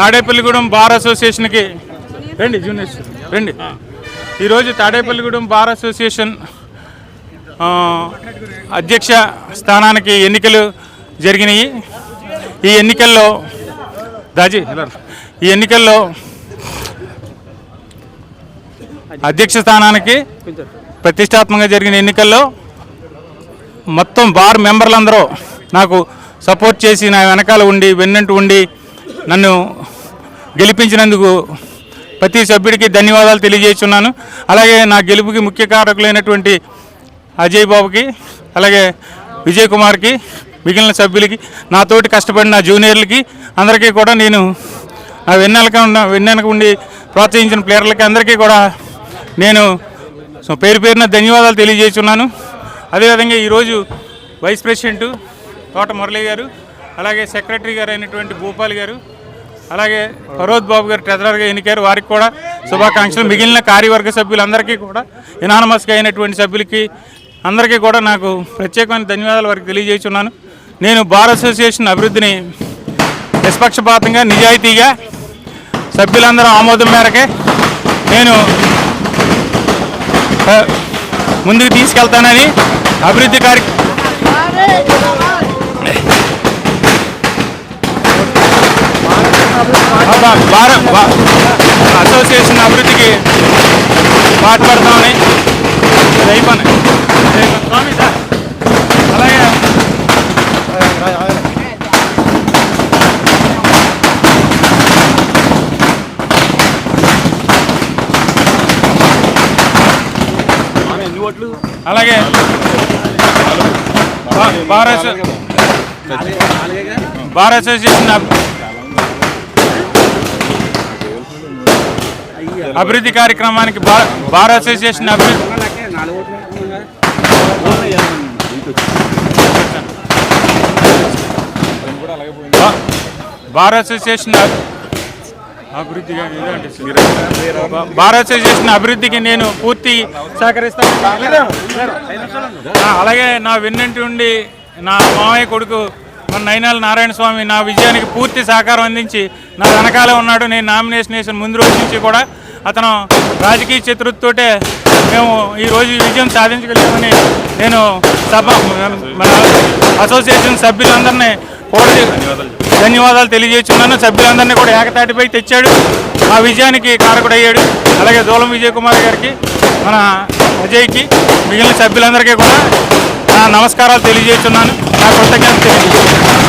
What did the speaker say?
Tadepalligudem bar అసోసియేషన్కి రండి juniors. రండి. ఈరోజు తాడేపల్లిగూడెం బార్ అసోసియేషన్ అధ్యక్ష స్థానానికి ఎన్నికలు జరిగినాయి. ఈ ఎన్నికల్లో దాజీ. ఈ ఎన్నికల్లో అధ్యక్ష స్థానానికి ప్రతిష్టాత్మకంగా జరిగిన ఎన్నికల్లో మొత్తం బార్ మెంబర్లందరూ నాకు సపోర్ట్ చేసి నా వెనకాల ఉండి వెన్నంటూ ఉండి నన్ను గెలిపించినందుకు ప్రతి సభ్యుడికి ధన్యవాదాలు తెలియజేస్తున్నాను. అలాగే నా గెలుపుకి ముఖ్య కారకులైనటువంటి అజయ్ బాబుకి అలాగే విజయ్ కుమార్కి మిగిలిన సభ్యులకి నాతోటి కష్టపడిన జూనియర్లకి అందరికీ కూడా నేను నా వెన్నెలక ఉన్న వెన్నెనక ఉండి ప్రోత్సహించిన ప్లేయర్లకి అందరికీ కూడా నేను సో పేరు పేరున ధన్యవాదాలు తెలియజేస్తున్నాను. అదేవిధంగా ఈరోజు వైస్ ప్రెసిడెంట్ తోట మురళి గారు అలాగే సెక్రటరీ గారు అయినటువంటి భూపాల్ గారు అలాగే ఫరోద్ బాబు గారు ట్రెజరర్గా ఎన్నికారు వారికి కూడా శుభాకాంక్షలు. మిగిలిన కార్యవర్గ సభ్యులందరికీ కూడా ఇనానమస్గా అయినటువంటి సభ్యులకి అందరికీ కూడా నాకు ప్రత్యేకమైన ధన్యవాదాలు వారికి తెలియజేస్తున్నాను. నేను బార్ అసోసియేషన్ అభివృద్ధిని నిష్పక్షపాతంగా నిజాయితీగా సభ్యులందరూ ఆమోదం మేరకే నేను ముందుకు తీసుకెళ్తానని అభివృద్ధి కార్య అసోసియేషన్ అభివృద్ధికి పాటుపడతామని అయిపోయి స్వామి సార్. అలాగే అలాగే బా- బార్ అసో- బార్ అసోసియేషన్ అభివృద్ధి కార్యక్రమానికి బార్ అసోసియేషన్ అభివృద్ధి బార్ అసోసియేషన్ అభివృద్ధిగా బార్ అసోసియేషన్ అభివృద్ధికి నేను పూర్తి సహకరిస్తాను. అలాగే నా వెన్నంటి ఉండి నా మామయ్య కొడుకు మన నైనాల నారాయణ స్వామి నా విజయానికి పూర్తి సహకారం అందించి నా వెనకాలే ఉన్నాడు. నేను నామినేషన్ వేసిన ముందు రోజు నుంచి కూడా అతను రాజకీయ చతుర్థతోటే మేము ఈరోజు ఈ విజయం సాధించగలిగామని నేను సభ మన అసోసియేషన్ సభ్యులందరినీ కోరి ధన్యవాదాలు. తెలియజేస్తున్నాను. సభ్యులందరినీ కూడా ఏకతాటిపై తెచ్చాడు. ఆ విజయానికి కారకుడయ్యాడు. అలాగే దూలం విజయ్ కుమార్ గారికి మన అజయ్కి మిగిలిన సభ్యులందరికీ కూడా నా నమస్కారాలు తెలియజేస్తున్నాను. నా కృతజ్ఞత తెలియజేస్తున్నాను.